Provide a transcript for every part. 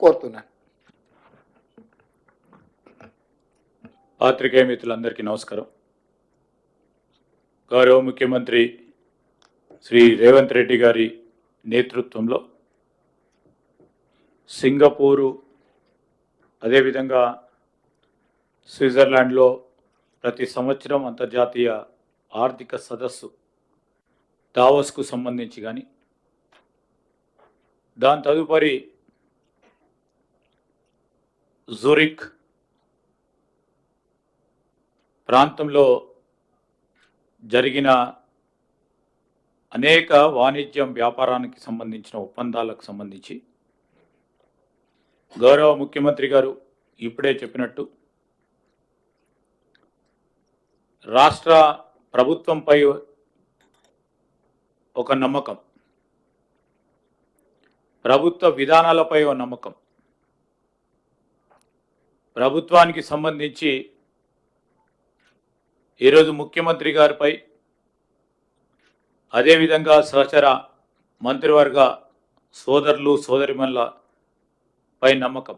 కోరుతున్నాను. పాత్రికేయ మిత్రులందరికీ నమస్కారం. గౌరవ ముఖ్యమంత్రి శ్రీ రేవంత్ రెడ్డి గారి నేతృత్వంలో సింగపూరు అదేవిధంగా స్విట్జర్లాండ్లో ప్రతి సంవత్సరం అంతర్జాతీయ ఆర్థిక సదస్సు దావోస్కు సంబంధించి కానీ దాని తదుపరి జురిక్ ప్రాంతంలో జరిగిన అనేక వాణిజ్యం వ్యాపారానికి సంబంధించిన ఒప్పందాలకు సంబంధించి గౌరవ ముఖ్యమంత్రి గారు ఇప్పుడే చెప్పినట్టు రాష్ట్ర ప్రభుత్వంపై ఒక నమ్మకం ప్రభుత్వ విధానాలపై ఒక నమ్మకం. ప్రభుత్వానికి సంబంధించి ఈరోజు ముఖ్యమంత్రి గారిపై అదేవిధంగా సహచర మంత్రివర్గ సోదరులు సోదరిమణుల పై నమ్మకం.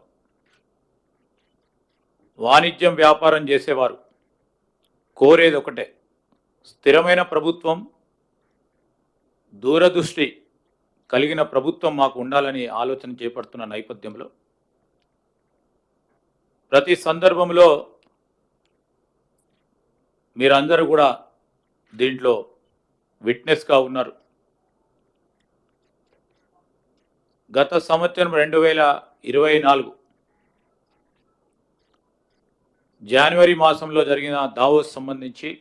వాణిజ్యం వ్యాపారం చేసేవారు కోరేది ఒకటే స్థిరమైన ప్రభుత్వం దూరదృష్టి కలిగిన ప్రభుత్వం మాకు ఉండాలని ఆలోచన చేపడుతున్న నేపథ్యంలో ప్రతి సందర్భంలో మీరందరూ కూడా దీంట్లో విట్నెస్గా ఉన్నారు. గత సంవత్సరం రెండు వేల ఇరవై నాలుగు జనవరి మాసంలో జరిగిన దావోస్ సంబంధించి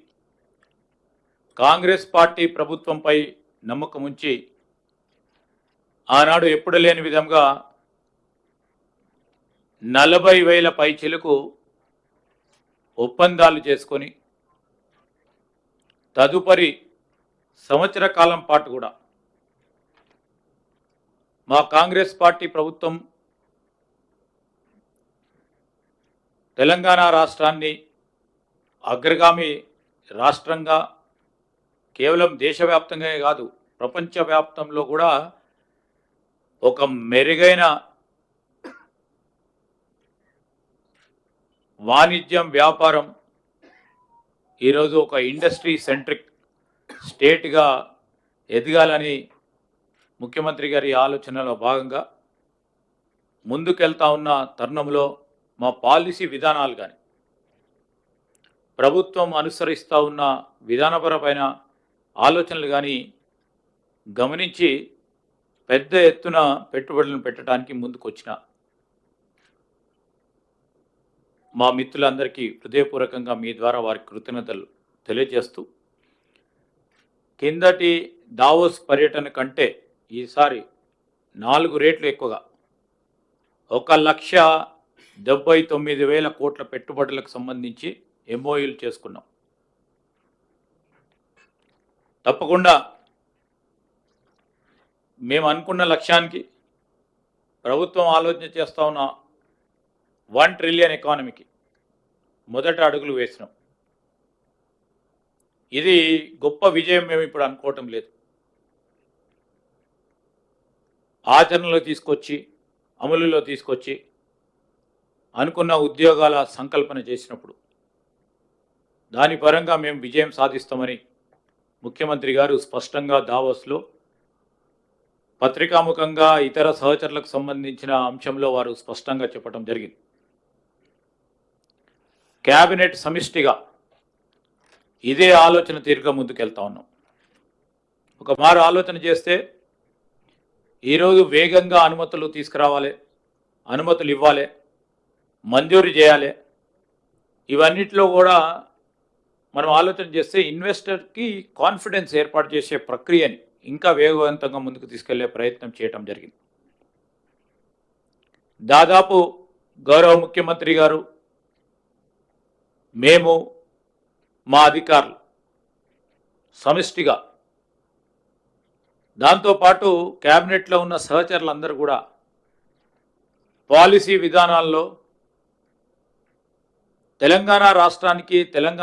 కాంగ్రెస్ పార్టీ ప్రభుత్వంపై నమ్మకం ఉంచి ఆనాడు ఎప్పుడు లేని విధంగా నలభై వేల పైచీలకు ఒప్పందాలు చేసుకొని తదుపరి సంవత్సర కాలం పాటు కూడా మా కాంగ్రెస్ పార్టీ ప్రభుత్వం తెలంగాణ రాష్ట్రాన్ని అగ్రగామి రాష్ట్రంగా కేవలం దేశవ్యాప్తంగా కాదు ప్రపంచవ్యాప్తంలో కూడా ఒక మెరుగైన వాణిజ్యం వ్యాపారం ఈరోజు ఒక ఇండస్ట్రీ సెంట్రిక్ స్టేట్గా ఎదగాలని ముఖ్యమంత్రి గారి ఆలోచనలో భాగంగా ముందుకెళ్తా ఉన్న తరుణంలో మా పాలసీ విధానాలు కానీ ప్రభుత్వం అనుసరిస్తూ ఉన్న విధానపరమైన ఆలోచనలు కానీ గమనించి పెద్ద ఎత్తున పెట్టుబడులను పెట్టడానికి ముందుకొచ్చిన మా మిత్రులందరికీ హృదయపూర్వకంగా మీ ద్వారా వారి కృతజ్ఞతలు తెలియజేస్తూ కిందటి దావోస్ పర్యటన కంటే ఈసారి నాలుగు రేట్లు ఎక్కువగా ఒక లక్ష డెబ్బై తొమ్మిది వేల కోట్ల పెట్టుబడులకు సంబంధించి ఎంఓయూలు చేసుకున్నాం. తప్పకుండా మేము అనుకున్న లక్ష్యానికి ప్రభుత్వం ఆలోచన చేస్తా ఉన్న వన్ ట్రిలియన్ ఎకానమీకి మొదట అడుగులు వేసినాం. ఇది గొప్ప విజయం మేము ఇప్పుడు అనుకోవటం లేదు. ఆచరణలో తీసుకొచ్చి అమలులో తీసుకొచ్చి అనుకున్న ఉద్యోగాల సంకల్పన చేసినప్పుడు దాని పరంగా మేము విజయం సాధిస్తామని ముఖ్యమంత్రి గారు స్పష్టంగా దావోస్లో పత్రికాముఖంగా ఇతర సహచరులకు సంబంధించిన అంశంలో వారు స్పష్టంగా చెప్పడం జరిగింది. క్యాబినెట్ సమిష్టిగా ఇదే ఆలోచన తీరుగా ముందుకెళ్తా ఉన్నాం. ఒక మారు ఆలోచన చేస్తే ఈరోజు వేగంగా అనుమతులు తీసుకురావాలి అనుమతులు ఇవ్వాలి మంజూరు చేయాలి. ఇవన్నిటిలో కూడా మనం ఆలోచన చేస్తే ఇన్వెస్టర్కి కాన్ఫిడెన్స్ ఏర్పాటు చేసే ప్రక్రియని ఇంకా వేగవంతంగా ముందుకు తీసుకెళ్ళే ప్రయత్నం చేయటం జరిగింది. దాదాపు గౌరవ ముఖ్యమంత్రి గారు మేము మా అధికారులు సమిష్టిగా దాంతోపాటు క్యాబినెట్లో ఉన్న సహచరులందరూ కూడా పాలసీ విధానాల్లో తెలంగాణ రాష్ట్రానికి తెలంగాణ